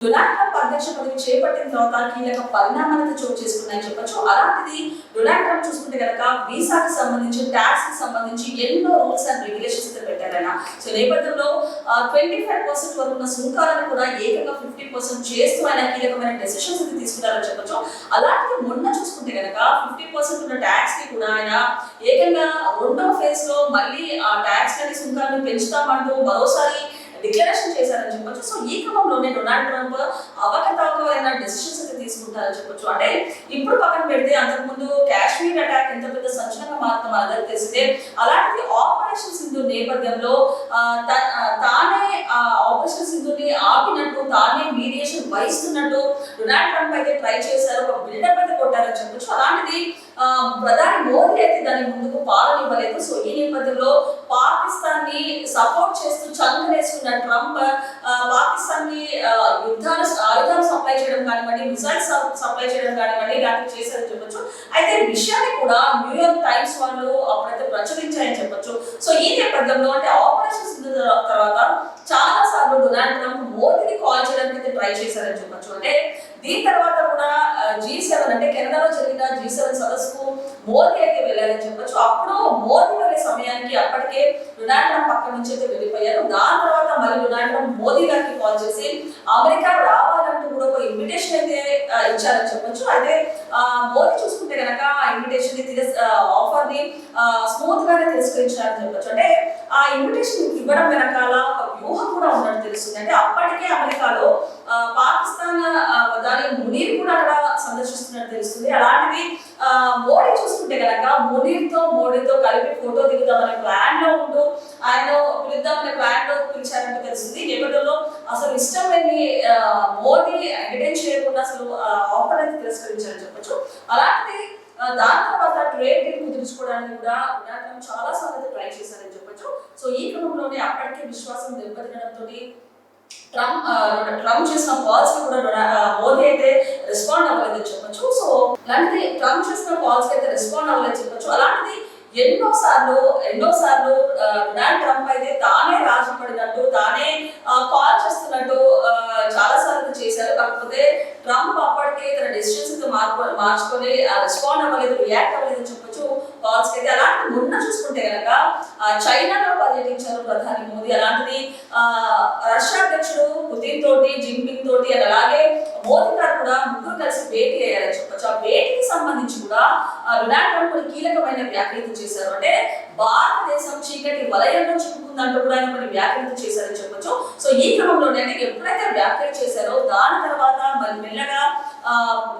Donald Trump అధ్యక్ష పదవి చేపట్టిన తర్వాత కీలక పరిణామాలను చోటు చేసుకున్నాయని చెప్పొచ్చు. అలాంటిది డొనాల్డ్ ట్రంప్ చూసుకుంటే కనుక వీసాకి సంబంధించి ట్యాక్స్కి సంబంధించి ఎన్నో రూల్స్ అండ్ రెగ్యులేషన్స్ అయితే పెట్టారైనా సో నేపథ్యంలో ట్వంటీ ఫైవ్ పర్సెంట్ వరకు ఉన్న సుంకాలను కూడా ఏకంగా ఫిఫ్టీ పర్సెంట్ చేస్తూ ఆయన కీలకమైన డెసిషన్స్ అయితే తీసుకున్నారని చెప్పొచ్చు. అలాంటిది మొన్న చూసుకుంటే కనుక ఫిఫ్టీ పర్సెంట్ ఉన్న ట్యాక్స్కి కూడా ఆయన ఏకంగా రెండో ఫేజ్లో మళ్ళీ ఆ ట్యాక్స్ కానీ సుంకాలను పెంచుతామంటూ మరోసారి డిక్లరేషన్ చేశారని చెప్పొచ్చు. సో ఈ క్రమంలోనే డొనాల్డ్ ట్రంప్ అవకతవకమైన డెసిషన్స్ అయితే తీసుకుంటారని చెప్పొచ్చు. అంటే ఇప్పుడు పక్కన పెడితే అంతకుముందు కాశ్మీర్ అటాక్ ఎంత పెద్ద సంచలనంగా మారుతాం అందరికి తెలిసిందే. అలాంటిది ఆపరేషన్ సింధు నేపథ్యంలో తానే ఆ సింధుని ఆపినట్టు తానే మీడియేషన్ వహిస్తున్నట్టు డొనాల్డ్ ట్రంప్ అయితే ట్రై చేశారు ఒక బిల్డప్ అయితే కొట్టారని చెప్పొచ్చు. అలాంటిది ప్రధాని మోదీ అయితే దాని ముందుకు పాలనివ్వలేదు సో ఈ నేపథ్యంలో పాకిస్తాన్ని సపోర్ట్ చేస్తూ చంకనేసుకున్న ట్రంప్ పాకిస్తాన్ని యుద్ధాలు ఆయుధాలు సప్లై చేయడం కానివ్వండి మిసైల్స్ సప్లై చేయడం కానివ్వండి ఇలాంటివి చేశారని చెప్పొచ్చు. అయితే విషయాన్ని కూడా న్యూయార్క్ టైమ్స్ వాళ్ళు అప్పుడైతే ప్రచురించాయని చెప్పొచ్చు. సో ఈ నేపథ్యంలో అంటే ఆపరేషన్ సింధు తర్వాత చాలా సార్లు డొనాల్డ్ ట్రంప్ మోదీని కాల్ చేయడానికి అయితే ట్రై చేశారని చెప్పొచ్చు. అంటే దీని తర్వాత కూడా జీ సెవెన్ అంటే కెనడాలో జరిగిన జీ సెవెన్ సదస్సుకు మోదీ అయితే వెళ్ళారని చెప్పొచ్చు. అప్పుడు మోదీ వెళ్ళే సమయానికి అప్పటికే డొనాల్డ్ ట్రంప్ పక్క నుంచి అయితే వెళ్ళిపోయారు. దాని తర్వాత మళ్ళీ డొనాల్డ్ ట్రంప్ మోదీ గారికి కాల్ చేసి అమెరికా రావాలి ఇప్పుడు ఒక ఇన్విటేషన్ అయితే ఇచ్చారని చెప్పొచ్చు. అయితే మోదీ చూసుకుంటే కనుక ఆ ఇన్విటేషన్ని తిరస్ ఆఫర్ని స్మూత్ గానే తిరస్కరించారని చెప్పొచ్చు. అంటే ఆ ఇన్విటేషన్ ఇవ్వడం వెనకాల ఒక వ్యూహం కూడా ఉన్నట్టు తెలుస్తుంది. అంటే అప్పటికే అమెరికాలో పాకిస్తాన్ దాని మునీర్ కూడా అక్కడ సందర్శిస్తున్నట్టు తెలుస్తుంది. అలాంటిది మోడీ చూసుకుంటే కనుక మునీర్తో మోడీతో కలిపి ఫోటో దిగుదామనే ప్లాన్లో ఉంటూ ఆయన పిలుద్దామనే ప్లాన్లో పిలిచారంటూ తెలిసింది నేపథ్యంలో అసలు ఇష్టం లేని ఆ, మోదీ చేయకుండా అసలు ఆఫర్ అయితే తిరస్కరించారని చెప్పొచ్చు. అలాంటిది దాని తర్వాత ట్రేడ్ డీల్ కుదుర్చుకోవడానికి కూడా డొనాల్డ్ చాలా సార్లు ట్రై చేశారని చెప్పొచ్చు. సో ఈ క్రమంలోనే అప్పటికే విశ్వాసం దెబ్బతినడంతో ట్రంప్ ట్రంప్ చేసిన కాల్స్కి కూడా మోదీ అయితే రెస్పాండ్ అవ్వలేదని చెప్పొచ్చు. సో అలాంటిది ట్రంప్ చేసిన కాల్స్కి అయితే రెస్పాండ్ అవ్వలేదని చెప్పొచ్చు. అలాంటిది ఎన్నో సార్లు ఎన్నో సార్లు డొనాల్డ్ ట్రంప్ అయితే తానే రాజీ పడినట్టు తానే కాల్ చేస్తున్నట్టు చాలా సార్లు చేశారు. కాకపోతే ట్రంప్ అప్పటికే తన డెసిషన్స్ మార్పు మార్చుకొని రెస్పాండ్ అవ్వలేదు రియాక్ట్ అవ్వలేదు అని చెప్పొచ్చు కాల్స్ అయితే అలాంటి చూసుకుంటే కనుక చైనాలో పర్యటించారు ప్రధాని మోదీ. అలాంటిది రష్యా అధ్యక్షుడు పుతిన్ తోటి జిన్పింగ్ తోటి అలాగే మోదీ గారు కూడా ముగ్గురు కలిసి భేటీ అయ్యారని చెప్పొచ్చు. ఆ భేటీకి సంబంధించి కూడా ఆ, డొనాల్డ్ ట్రంప్ కొన్ని కీలకమైన వ్యాఖ్యలు చేశారు. అంటే భారతదేశం చీకటి వలయంలో చిక్కుకుందంటూ కూడా ఆయన కొన్ని వ్యాఖ్యలు చేశారని చెప్పొచ్చు. సో ఈ క్రమంలోనే అంటే ఎప్పుడైతే వ్యాఖ్యలు చేశారో దాని తర్వాత మరి మెల్లగా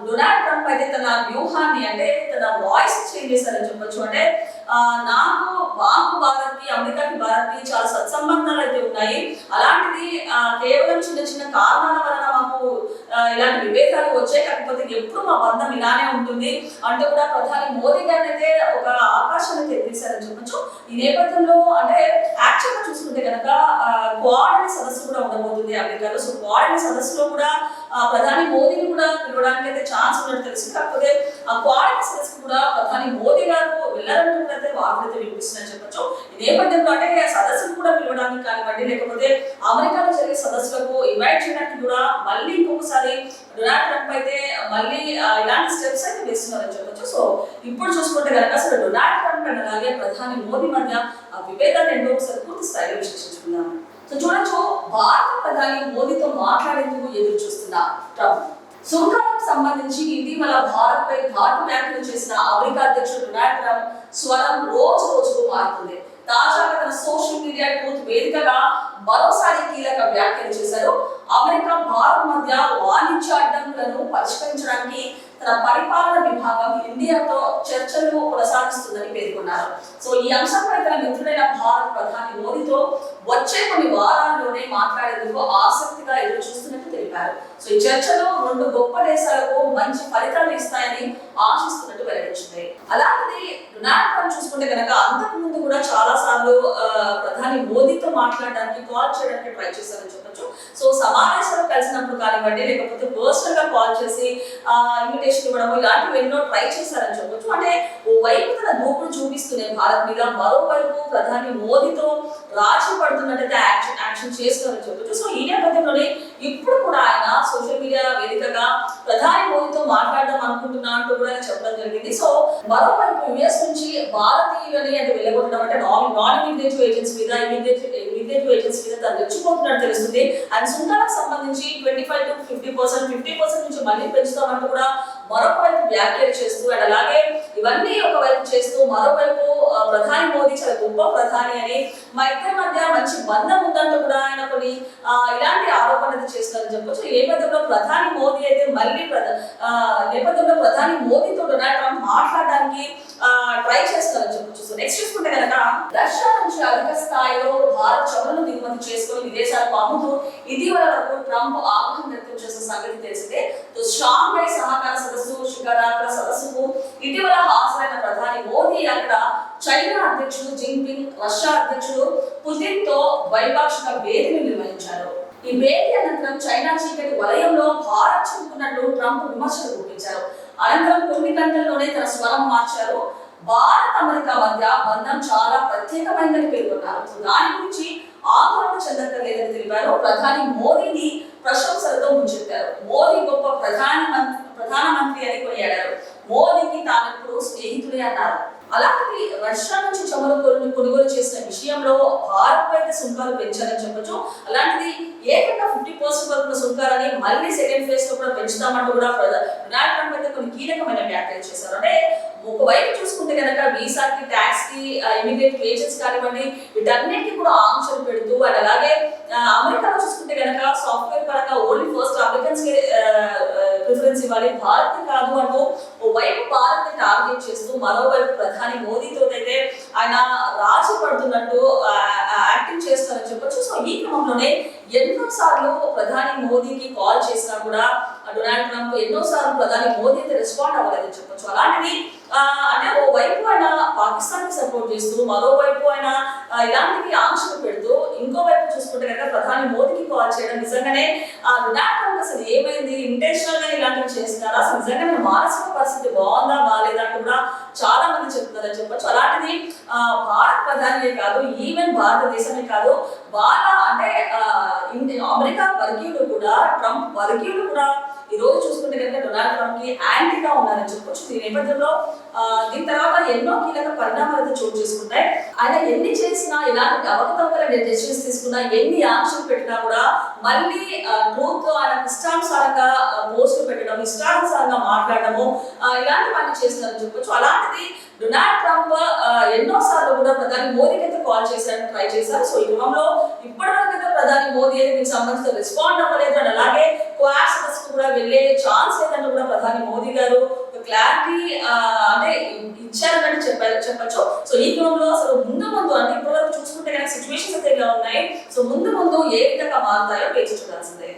డొనాల్డ్ ట్రంప్ అయితే తన వ్యూహాన్ని అంటే తన వాయిస్ చేంజ్ చేశారని చెప్పొచ్చు. అంటే నాకు మాకు భారత్కి అమెరికాకి భారత్ చాలా సత్సంబంధాలు అయితే ఉన్నాయి. అలాంటిది కేవలం చిన్న చిన్న కారణాల వలన మాకు ఇలాంటి విభేదాలు వచ్చాయి. కాకపోతే ఎప్పుడు మా బంధం ఇలానే ఉంటుంది. అంటూ కూడా ప్రధాని మోదీ గారిని అయితే ఒక ఆకాశానికి ఎత్తేసారని చెప్పచ్చు. ఈ నేపథ్యంలో అంటే యాక్చువల్గా చూసుకుంటే కనుక క్వాడ్ అనే సదస్సు కూడా ఉండబోతుంది అమెరికాలో. సో క్వాడ్ అనే సదస్సులో కూడా ప్రధాని మోదీని కూడా పిలవడానికి అయితే ఛాన్స్ ఉన్నట్టు తెలుసు. కాకపోతే ఆ క్వాడ్ సదస్సు కూడా ప్రధాని మోదీ గారు వెళ్ళారంటూ కూడా అయితే వినిపిస్తుందని చెప్పొచ్చు. ఈ నేపథ్యంలో అంటే సదస్సులు కూడా పిలవడానికి కానివ్వండి లేకపోతే అమెరికాలో జరిగే సదస్సులకు ఇన్వైట్ చేయడానికి కూడా మళ్ళీ ఇంకొకసారి డొనాల్డ్ ట్రంప్ అయితే మళ్ళీ ఇలాంటి స్టెప్స్ అయితే వేస్తున్నారని చెప్పొచ్చు. సో ఇప్పుడు చూసుకుంటే కనుక అసలు డొనాల్డ్ ట్రంప్ అండ్ అలాగే ప్రధాని మోదీ మధ్య ఆ విభేదాన్ని రెండో ఒకసారి పూర్తి స్థాయిలో విశ్లేషించుకుందాం. సో చూడొచ్చు భారత ప్రధాని మోదీతో మాట్లాడేందుకు ఎదురు చూస్తున్నా ట్రంప్. సుంకాలకు సంబంధించి ఇటీవల భారత్ పై ఘాటు వ్యాఖ్యలు చేసిన అమెరికా అధ్యక్షుడు డొనాల్డ్ ట్రంప్ స్వరం రోజు రోజుకు మారుతుంది. తాజాగా తన సోషల్ మీడియా ట్రూత్ వేదికగా మరోసారి కీలక వ్యాఖ్యలు చేశారు. అమెరికా భారత్ మధ్య వాణిజ్య అడ్డంకులను పరిష్కరించడానికి తన పరిపాలన విభాగం ఇండియాతో చర్చలు కొనసాగిస్తుందని పేర్కొన్నారు. సో ఈ అంశంపై తన మిత్రుడైన భారత్ ప్రధాని మోదీతో వచ్చే కొన్ని వారాల్లోనే మాట్లాడేందుకు ఆసక్తిగా ఎదురు చూస్తున్నట్టు తెలిపారు. సో ఈ చర్చలు రెండు గొప్ప దేశాలకు మంచి ఫలితాలు ఇస్తాయని ఆశిస్తున్నట్టు వెల్లడించింది. అలాంటిది డొనాల్డ్ ట్రంప్ చూసుకుంటే కనుక అంతకు ముందు కూడా చాలా సార్లు ప్రధాని మోదీతో మాట్లాడడానికి కాల్ చేయడానికి ట్రై చేశారని చెప్పొచ్చు. సో సమావేశాలు కలిసినప్పుడు కానివ్వండి లేకపోతే పర్సనల్గా కాల్ చేసి ఆ ఇన్విటేషన్ ఇవ్వడం ఇలాంటివి ఎన్నో ట్రై చేశారని చెప్పొచ్చు. అంటే ఓ వైపు తన దూకుడు చూపిస్తూనే భారత్ మీద మరోవైపు ప్రధాని మోదీతో రాజీ పడుతున్నట్టయితే యాక్షన్ యాక్షన్ చేస్తున్నారని చెప్పొచ్చు. సో ఈ నేపథ్యంలోనే ఇప్పుడు కూడా ఆయన సోషల్ మీడియా వేదికగా ప్రధాని మోదీతో మాట్లాడదాం అనుకుంటున్నా అంటూ కూడా ఆయన చెప్పడం జరిగింది. సో మరోవైపు యుఎస్ నుంచి భారతీయులని అంటే వెళ్ళగొట్టడం అంటే నాన్ నాన్ ఇమిగ్రేటివ్ ఏజెంట్స్ మీద ఇమిగ్రేటివ్ ఇమిగ్రేటివ్ ఏజెంట్స్ మీద తను రెచ్చిపోతున్నట్టు తెలుస్తుంది. అండ్ సుంకాలకు సంబంధించి twenty five to fifty percent fifty percent నుంచి మళ్ళీ పెంచుతామంటూ కూడా మరొక వైపు వ్యాఖ్యలు చేస్తూ అండ్ అలాగే ఇవన్నీ ఒకవైపు చేస్తూ మరోవైపు ప్రధాని మోదీ చాలా గొప్ప ప్రధాని అని మా ఇద్దరి మధ్య మంచి బంధం ఉందంటూ కూడా ఆయన కొన్ని ఇలాంటి ఆరోపణలు చేస్తారని చెప్పొచ్చు. ఈ నేపథ్యంలో ప్రధాని మోదీ అయితే మళ్ళీ నేపథ్యంలో ప్రధాని మోదీతో డొనాల్డ్ ట్రంప్ మాట్లాడడానికి ట్రై చేస్తారని చెప్పొచ్చు. సో నెక్స్ట్ చూసుకుంటే కనుక రష్యా నుంచి అధిక స్థాయిలో భారత్ చమురును దిగుమతి చేసుకుని విదేశాలకు అమ్ముతూ ఇటీవల వరకు ట్రంప్ ఆగ్రహం వ్యక్తం చేసిన సంగతి తెలిసిందే. షాంఘై సహకార సదస్సు శిఖరాగ్ర సదస్సుకు ఇటీవల హాజరైన ప్రధాని మోదీ అక్కడ చైనా అధ్యక్షుడు జిన్పింగ్ రష్యా అధ్యక్షుడు పుతిన్తో ద్వైపాక్షిక భేటీని నిర్వహించారు. ఈ భేటీ అనంతరం చైనా చీకటి వలయంలో భారత్ చిక్కుకున్నట్టు ట్రంప్ విమర్శలు గుప్పించారు అనంతరం కొన్ని గంటల్లోనే తన స్వరం మార్చారు. భారత్ అమెరికా మధ్య బంధం చాలా ప్రత్యేకమైనదని పేర్కొన్నారు. దాని గురించి ఆందోళన తెలిపారు ప్రధాని మోదీని ప్రశంసలతో ముంచెత్తారు. మోదీ గొప్ప ప్రధాన మంత్రి ప్రధానమంత్రి అని కొనియాడారు. మోదీకి తానెప్పుడు స్నేహితుడే అన్నారు. అలాంటిది రష్యా నుంచి చమురు కొనుగోలు చేసిన విషయంలో భారత్ పైన సుంకాలు పెంచారని చెప్పొచ్చు. అలాంటిది ఏకంగా ఫిఫ్టీ పర్సెంట్ వరకు సుంకాలని మళ్ళీ సెకండ్ ఫేజ్లో కూడా పెంచుతామంటూ కూడా డొనాల్డ్ ట్రంప్ అయితే కొన్ని కీలకమైన వ్యాఖ్యలు చేశారు. అంటే ఒకవైపు చూసుకుంటే కనుక వీసాకి ట్యాక్స్కి ఇమిగ్రేటివ్ వేజెస్ కానివ్వండి వీటన్నిటికీ కూడా ఆంక్షలు పెడుతూ అండ్ అలాగే ఆ, అమెరికాలో చూసుకుంటే కనుక సాఫ్ట్వేర్ పరంగా ఓన్లీ ఫస్ట్ అమెరికన్స్కి ప్రిఫరెన్స్ ఇవ్వాలి భారత్ కాదు అంటూ ఓ వైపు భారత్ని టార్గెట్ చేస్తూ మరోవైపు ప్రధాని మోదీతో అయితే ఆయన రాజీ పడుతున్నట్టు యాక్టింగ్ చేస్తారని చెప్పొచ్చు. సో ఈ క్రమంలోనే ఎన్నో సార్లు ప్రధాని మోదీకి కాల్ చేసినా కూడా డొనాల్డ్ ట్రంప్ ఎన్నో సార్లు ప్రధాని మోదీ అయితే రెస్పాండ్ అవ్వలేదని చెప్పొచ్చు. అలాంటిది అంటే ఓ వైపు ఆయన పాకిస్తాన్కి సపోర్ట్ చేస్తూ మరోవైపు ఆయన ఇలాంటివి ఆంక్షలు పెడుతూ ఇంకో వైపు చూసుకుంటే కనుక ప్రధాని మోదీకి కాల్ చేయడం నిజంగానే ఆ డొనాల్డ్ ట్రంప్ అసలు ఏమైంది? ఇంటెన్షనల్గా ఇలాంటివి చేస్తున్నారా? అసలు నిజంగానే మానసిక పరిస్థితి బాగుందా బాగాలేదా అని కూడా చాలా మంది చెప్తున్నారని చెప్పొచ్చు. అలాంటిది ఆ, భారత్ ప్రధానియే కాదు ఈవెన్ భారతదేశమే కాదు వాళ్ళ అంటే ఇండి- అమెరికా వర్గీయులు కూడా ట్రంప్ వర్గీయులు కూడా ఈ రోజు చూసుకుంటే కనుక డొనాల్డ్ ట్రంప్కి యాంటీగా ఉన్నారని చెప్పొచ్చు. దీని నేపథ్యంలో దీని తర్వాత ఎన్నో కీలక పరిణామాలు అయితే చోటు చేసుకుంటాయి. ఆయన ఎన్ని చేసినా ఇలాంటి అవకతవకల డెసిషన్స్ తీసుకున్నా ఎన్ని ఆంక్షలు పెట్టినా కూడా మళ్ళీ ట్రూత్ ఆయన ఇష్టానుసారంగా పోస్టులు పెట్టడం ఇష్టానుసారంగా మాట్లాడడము ఇలాంటి ఇలాంటివన్నీ చేస్తున్నారని చెప్పొచ్చు. అలాంటిది డొనాల్డ్ ట్రంప్ ఎన్నో సార్లు కూడా ప్రధాని మోదీకి అయితే కాల్ చేశారని ట్రై చేశారు. సో ఈ క్రమంలో ఇప్పటివరకు అయితే ప్రధాని మోదీ అయితే దీనికి సంబంధించిన రెస్పాండ్ అవ్వలేదు. అండ్ అలాగే క్వాస్ కూడా వెళ్ళే ఛాన్స్ లేదంటూ కూడా ప్రధాని మోదీ గారు క్లారిటీ అంటే ఇచ్చారని చెప్పారు చెప్పొచ్చు. సో ఈ క్రమంలో అసలు ముందు ముందు అంటే ఇప్పటివరకు చూసుకుంటే కనుక సిచ్యువేషన్స్ అయితే ఇలా ఉన్నాయి. సో ముందు ముందు ఏ విధంగా మారుతాయో వేచి చూడాల్సిందే.